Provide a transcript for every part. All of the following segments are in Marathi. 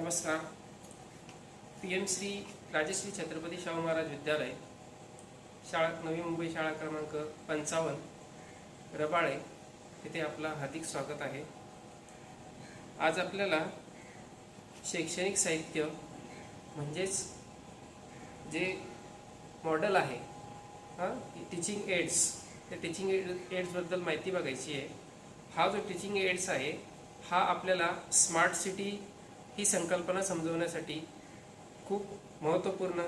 नमस्कार. पी एम श्री राजश्री छत्रपती शाहू महाराज विद्यालय शाळा नवी मुंबई शाळा क्रमांक पंचावन्न रबाळे तिथे आपला हार्दिक स्वागत आहे. आज आपल्याला शैक्षणिक साहित्य म्हणजेच जे मॉडेल आहे हां टीचिंग एड्स त्या टीचिंग एड एड्सबद्दल माहिती बघायची आहे. हा जो टीचिंग एड्स आहे हा आपल्याला स्मार्ट सिटी ही संकल्पना समजवण्यासाठी खूप महत्त्वपूर्ण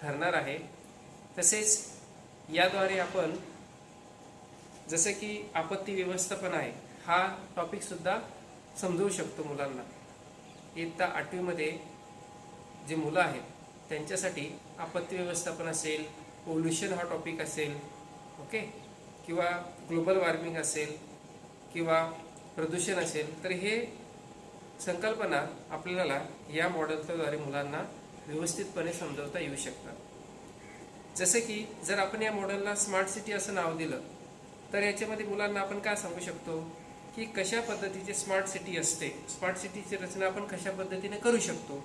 ठरणार आहे. तसेच याद्वारे आपण जसं की आपत्ती व्यवस्थापन आहे हा टॉपिकसुद्धा समजवू शकतो मुलांना. इयत्ता आठवीमध्ये जे मुलं आहेत त्यांच्यासाठी आपत्ती व्यवस्थापन असेल पोल्युशन हा टॉपिक असेल ओके किंवा ग्लोबल वॉर्मिंग असेल किंवा प्रदूषण असेल तर हे संकल्पना आपल्याला या मॉडेलद्वारे मुलांना व्यवस्थितपणे समजवता येऊ शकतात. जसे की जर आपण या मॉडेलला स्मार्ट सिटी असं नाव दिलं तर याच्यामध्ये मुलांना आपण काय सांगू शकतो? की कशा पद्धतीची स्मार्ट सिटी असते? स्मार्ट सिटीची रचना आपण कशा पद्धतीने करू शकतो?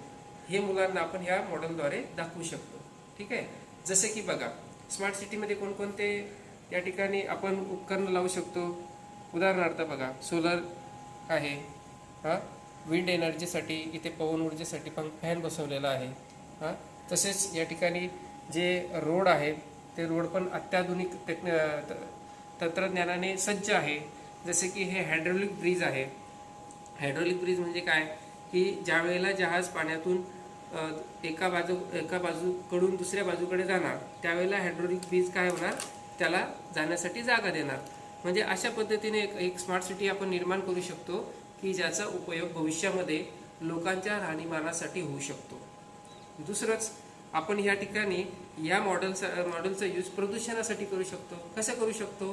हे मुलांना आपण ह्या मॉडेलद्वारे दाखवू शकतो. ठीक आहे? जसे की बघा स्मार्ट सिटीमध्ये कोणकोणते या ठिकाणी आपण उपकरणं लावू शकतो? उदाहरणार्थ बघा सोलर आहे हां? विंड एनर्जीसाठी इथे पवन ऊर्जेसाठी पण फॅन बसवलेला आहे. हां? तसेच या ठिकाणी जे रोड आहेत ते रोड पण अत्याधुनिक टेक्न तंत्रज्ञानाने सज्ज आहे. जसे की हे हायड्रोलिक ब्रिज आहे. हायड्रोलिक ब्रिज म्हणजे काय? की ज्या वेळेला जहाज पाण्यातून एका बाजू एका बाजूकडून दुसऱ्या बाजूकडे जाणार त्यावेळेला हायड्रोलिक ब्रिज काय होणार? त्याला जाण्यासाठी जागा देणार. म्हणजे अशा पद्धतीने एक एक स्मार्ट सिटी आपण निर्माण करू शकतो. की ज्याचा उपयोग भविष्यामध्ये लोकांच्या राहणीमानासाठी होऊ शकतो. दुसरंच आपण या ठिकाणी या मॉडेलचा मॉडेलचा यूज प्रदूषणासाठी करू शकतो. कसं करू शकतो?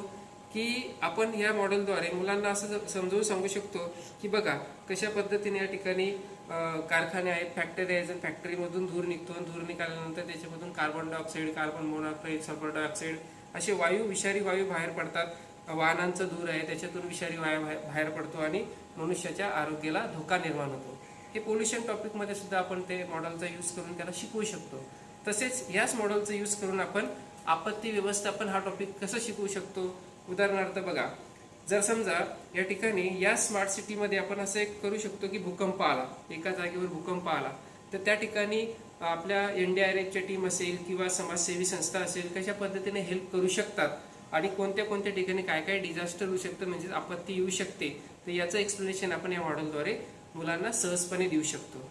की आपण या मॉडेलद्वारे मुलांना असं समजवून समजावून सांगू शकतो की बघा कशा पद्धतीने या ठिकाणी कारखाने आहेत फॅक्टरी आहेत. जर फॅक्टरीमधून धूर निघतो आणि धूर निघाल्यानंतर त्याच्यामधून carbon dioxide carbon monoxide sulphur dioxide असे वायू विषारी वायू बाहेर पडतात. वाहनांचं धूर आहे त्याच्यातून विषारी वाया बाहेर बाहेर पडतो आणि मनुष्याच्या आरोग्याला धोका निर्माण होतो. हे पोल्युशन टॉपिकमध्ये सुद्धा आपण ते मॉडेलचा यूज करून त्याला शिकवू शकतो. तसेच याच मॉडेलचा यूज करून आपण आपत्ती व्यवस्थापन हा टॉपिक कसं शिकवू शकतो? उदाहरणार्थ बघा जर समजा या ठिकाणी या स्मार्ट सिटीमध्ये आपण असं एक करू शकतो की भूकंप आला एका जागेवर भूकंप आला तर त्या ठिकाणी आपल्या एन डी आर एफच्या टीम असेल किंवा समाजसेवी संस्था असेल कशा पद्धतीने हेल्प करू शकतात? आणि कोणत्या कोणत्या ठिकाणी काय काय डिझास्टर होऊ शकतं म्हणजे आपत्ती येऊ शकते तर याचं एक्सप्लेनेशन आपण या मॉडेलद्वारे मुलांना सहजपणे देऊ शकतो.